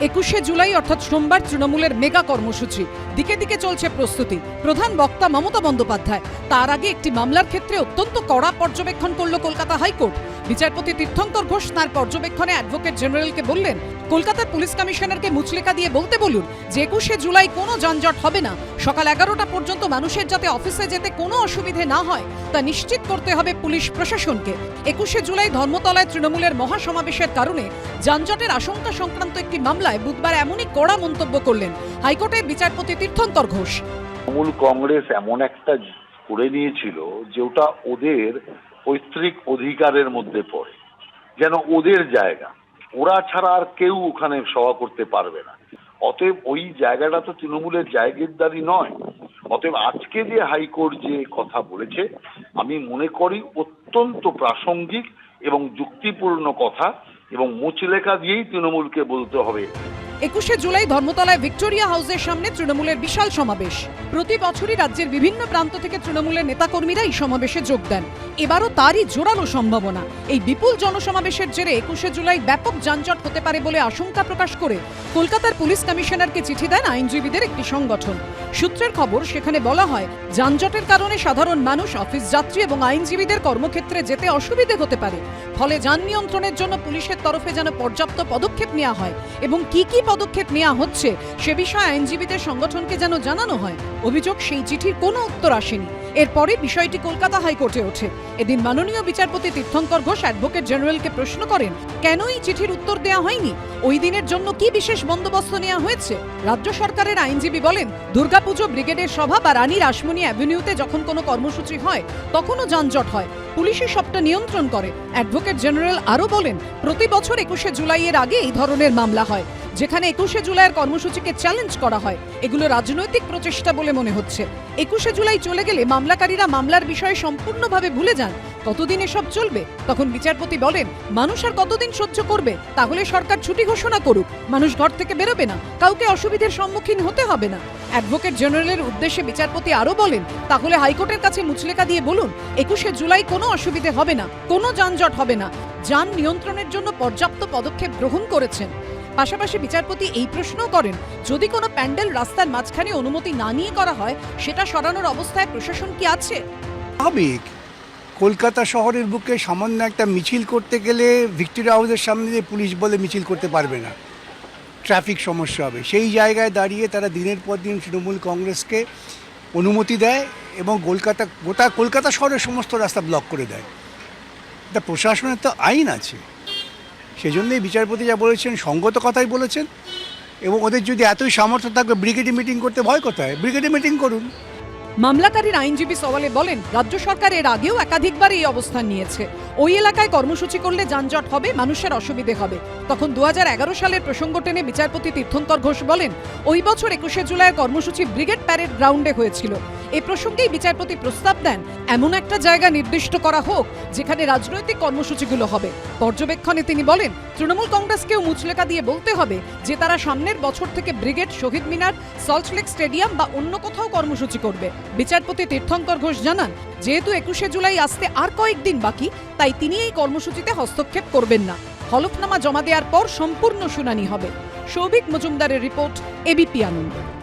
একুশে জুলাই অর্থাৎ সোমবার তৃণমূলের মেগা কর্মসূচি। দিকে দিকে চলছে প্রস্তুতি। প্রধান বক্তা মমতা বন্দ্যোপাধ্যায়। তার আগে একটি মামলার ক্ষেত্রে অত্যন্ত কড়া পর্যবেক্ষণ করল কলকাতা হাইকোর্ট। বিচারপতি তীর্থঙ্কর ঘোষ তাঁর পর্যবেক্ষণে অ্যাডভোকেট জেনারেলকে বললেন কলকাতার পুলিশ কমিশনারকে মুচলেকা দিয়ে বলতে বলুন, যে একুশে জুলাই কোনো যানজট হবে না। সকাল এগারোটা পর্যন্ত মানুষের যাতে অফিসে যেতে কোনো অসুবিধে না হয়, তা নিশ্চিত করতে হবে পুলিশ প্রশাসনকে। একুশে জুলাই ধর্মতলায় তৃণমূলের মহাসমাবেশের কারণে যানজটের আশঙ্কা সংক্রান্ত একটি মামলায় বুধবার এমনই কড়া মন্তব্য করলেন হাইকোর্টের বিচারপতি তীর্থঙ্কর ঘোষ। তৃণমূল কংগ্রেস এমন একটা করে নিয়েছিল যে ওটা ওদের পৈতৃক অধিকারের মধ্যে পড়ে, যেন ওদের জায়গা। ওরা ছাড়া আর কেউ ওখানে সভা করতে পারবে না। অতএব ওই জায়গাটা তো তৃণমূলের জায়গিরদারি নয়। অতএব আজকে যে হাইকোর্ট যে কথা বলেছে, আমি মনে করি অত্যন্ত প্রাসঙ্গিক এবং যুক্তিপূর্ণ কথা এবং মুচলেখা দিয়েই তৃণমূলকে বলতে হবে। একুশে জুলাই ধর্মতলায় ভিক্টোরিয়া হাউসের সামনে তৃণমূলের বিশাল সমাবেশ। প্রতি বছরই রাজ্যের বিভিন্ন প্রান্ত থেকে তৃণমূলের নেতাকর্মীরা এই সমাবেশে যোগ দেন। এবারও তারই জোরালো সম্ভাবনা। এই বিপুল জনসমাবেশের জেরে একুশে জুলাই ব্যাপক যানজট হতে পারে বলে আশঙ্কা প্রকাশ করে কলকাতার পুলিশ কমিশনারকে চিঠি দেন আইনজীবীদের একটি সংগঠন। সূত্রের খবর, সেখানে বলা হয়, যানজটের কারণে সাধারণ মানুষ, অফিস যাত্রী এবং আইনজীবীদের কর্মক্ষেত্রে যেতে অসুবিধে হতে পারে। ফলে যান নিয়ন্ত্রণের জন্য পুলিশের তরফে যেন পর্যাপ্ত পদক্ষেপ নেওয়া হয় এবং কি কি পদক্ষেপ নেওয়া হচ্ছে। সে বিষয়ে আইনজীবীদের সংগঠনকে যেন জানানো হয়, অভিযোগ সেই চিঠির কোনো উত্তর আসেনি। এরপরে বিষয়টি কলকাতা হাইকোর্টে ওঠে। এদিন মাননীয় বিচারপতি তীর্থঙ্কর ঘোষ অ্যাডভোকেট জেনারেলকে প্রশ্ন করেন, কেন এই চিঠির উত্তর দেওয়া হয়নি? ওই দিনের জন্য কি বিশেষ বন্দোবস্ত নেওয়া হয়েছে? রাজ্য সরকারের আইনজীবী বলেন, দুর্গাপুজো ব্রিগেডের সভা বা রানী রাসমণি অ্যাভিনিউতে যখন কোনো কর্মসূচি হয়, তখনও যানজট হয়। পুলিশই সবটা নিয়ন্ত্রণ করে। অ্যাডভোকেট জেনারেল আরও বলেন, প্রতি বছর একুশে জুলাইয়ের আগে এই ধরনের মামলা হয়, যেখানে একুশে জুলাইয়ের কর্মসূচিকে চ্যালেঞ্জ করা হয়। এগুলো রাজনৈতিক প্রচেষ্টা বলে মনে হচ্ছে। একুশে জুলাই চলে গেলে মামলাকারীরা মামলার বিষয়ে সম্পূর্ণভাবে ভুলে যান। কতদিন এসব চলবে? তখন বিচারপতি বলেন, মানুষ আর কতদিন সহ্য করবে? তাহলে সরকার ছুটি ঘোষণা করুক। মানুষ ঘর থেকে বেরোবে না। কাউকে অসুবিধার সম্মুখীন হতে হবে না। অ্যাডভোকেট জেনারেলের উদ্দেশ্যে বিচারপতি আরও বলেন, তাহলে হাইকোর্টের কাছে মুচলেকা দিয়ে বলুন, একুশে জুলাই কোনো অসুবিধে হবে না, কোনো যানজট হবে না, যান নিয়ন্ত্রণের জন্য পর্যাপ্ত পদক্ষেপ গ্রহণ করেছেন। পাশাপাশি বিচারপতি এই প্রশ্নও করেন, যদি কোনো প্যান্ডেল রাস্তার মাঝখানে অনুমতি না নিয়ে করা হয়, সেটা সরানোর অবস্থায় প্রশাসন কি আছে? স্বাভাবিক। কলকাতা শহরের বুকে সামান্য একটা মিছিল করতে গেলে ভিক্টোরিয়া হাউসের সামনে পুলিশ বলে মিছিল করতে পারবে না। ট্রাফিক সমস্যা হবে। সেই জায়গায় দাঁড়িয়ে তারা দিনের পর দিন তৃণমূল কংগ্রেসকে অনুমতি দেয় এবং কলকাতা, গোটা কলকাতা শহরের সমস্ত রাস্তা ব্লক করে দেয়। তা প্রশাসনের তো আইন আছে। সেজন্যই বিচারপতি যা বলেছেন, সঙ্গত কথাই বলেছেন এবং ওদের যদি এতই সামর্থ্য থাকবে, ব্রিগেডে মিটিং করতে ভয় কোথায়? ব্রিগেডে মিটিং করুন। মামলাকারীর আইনজীবী সওয়ালে বলেন, রাজ্য সরকার এর আগেও একাধিকবার এই অবস্থান নিয়েছে। ওই এলাকায় কর্মসূচি করলে যানজট হবে, মানুষের অসুবিধে হবে। তখন দু হাজার এগারো সালের প্রসঙ্গ টেনে বিচারপতি তীর্থঙ্কর ঘোষ বলেন, ওই বছর একুশে জুলাইয়ের কর্মসূচি ব্রিগেড প্যারেড গ্রাউন্ডে হয়েছিল। এ প্রসঙ্গেই বিচারপতি প্রস্তাব দেন, এমন একটা জায়গা নির্দিষ্ট করা হোক, যেখানে রাজনৈতিক কর্মসূচিগুলো হবে। পর্যবেক্ষণে তিনি বলেন, তৃণমূল কংগ্রেসকেও মুচলেকা দিয়ে বলতে হবে যে তারা সামনের বছর থেকে ব্রিগেড, শহীদ মিনার সল্টলেক স্টেডিয়াম বা অন্য কোথাও কর্মসূচি করবে। বিচারপতি তীর্থঙ্কর ঘোষ জানান, যেহেতু একুশে জুলাই আসতে আর কয়েকদিন বাকি, তাই তিনি এই কর্মসূচিতে হস্তক্ষেপ করবেন না। হলফনামা জমা দেওয়ার পর সম্পূর্ণ শুনানি হবে। সৌভিক মজুমদারের রিপোর্ট, এবিপি আনন্দ।